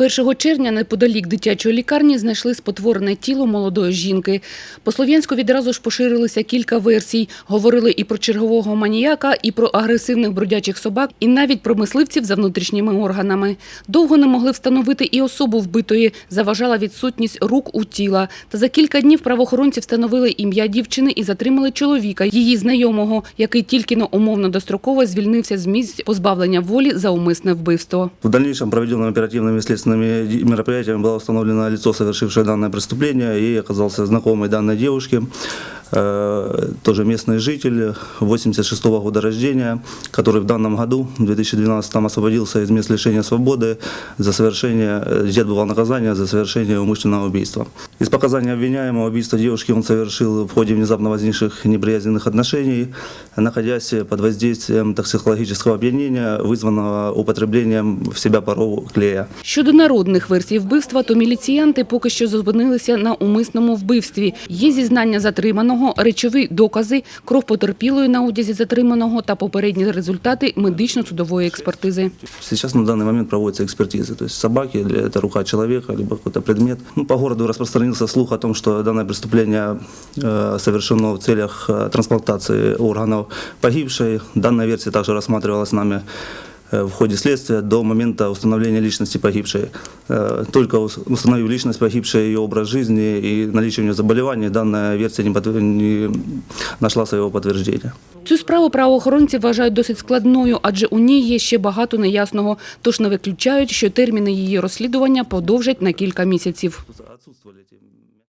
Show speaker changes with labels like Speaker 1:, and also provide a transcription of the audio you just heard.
Speaker 1: 1 червня неподалік дитячої лікарні знайшли спотворене тіло молодої жінки. По Слов'янську відразу ж поширилися кілька версій. Говорили і про чергового маніяка, і про агресивних бродячих собак, і навіть про мисливців за внутрішніми органами. Довго не могли встановити і особу вбитої. Заважала відсутність рук у тіла. Та за кілька днів правоохоронці встановили ім'я дівчини і затримали чоловіка, її знайомого, який тільки но умовно достроково звільнився з місць позбавлення волі за умисне вбивство.
Speaker 2: В дальнейшем проведенными оперативными и следственными ди- мероприятиями было установлено лицо, совершившее данное преступление, и оказался знакомый данной девушки, э, тоже местный житель, 86 года рождения, который в данном году, в 2012 освободился из мест лишения свободы за совершение, э, где отбывал наказание за совершение умышленного убийства. Из показаний обвиняемого убийство девушки он совершил в ходе внезапно возникших неприязненных отношений, находясь под воздействием токсикологического опьянения, вызванного употреблением в себя парового клея.
Speaker 1: Щодо народних версій вбивства, то міліціянти поки що зупинилися на умисному вбивстві. Є зізнання затриманого, речові докази, кров потерпілої на одязі затриманого та попередні результати медично-судової експертизи.
Speaker 2: Сейчас на данный момент проводятся экспертизы, то есть собаки, или это рука человека, либо какой-то предмет. Ну, по городу распространился слух о том, что данное преступление э, совершено в целях э, трансплантации органов погибшей. Данная версия также рассматривалась нами э, в ходе следствия до момента установления личности погибшей. Э, Только ус- установив личность погибшей, ее образ жизни и наличие у нее заболеваний, данная версия не, подтвер- не нашла своего подтверждения.
Speaker 1: Цю справу правоохоронці вважають досить складною, адже у ній є ще багато неясного, тож не виключають, що терміни її розслідування подовжать на кілька місяців.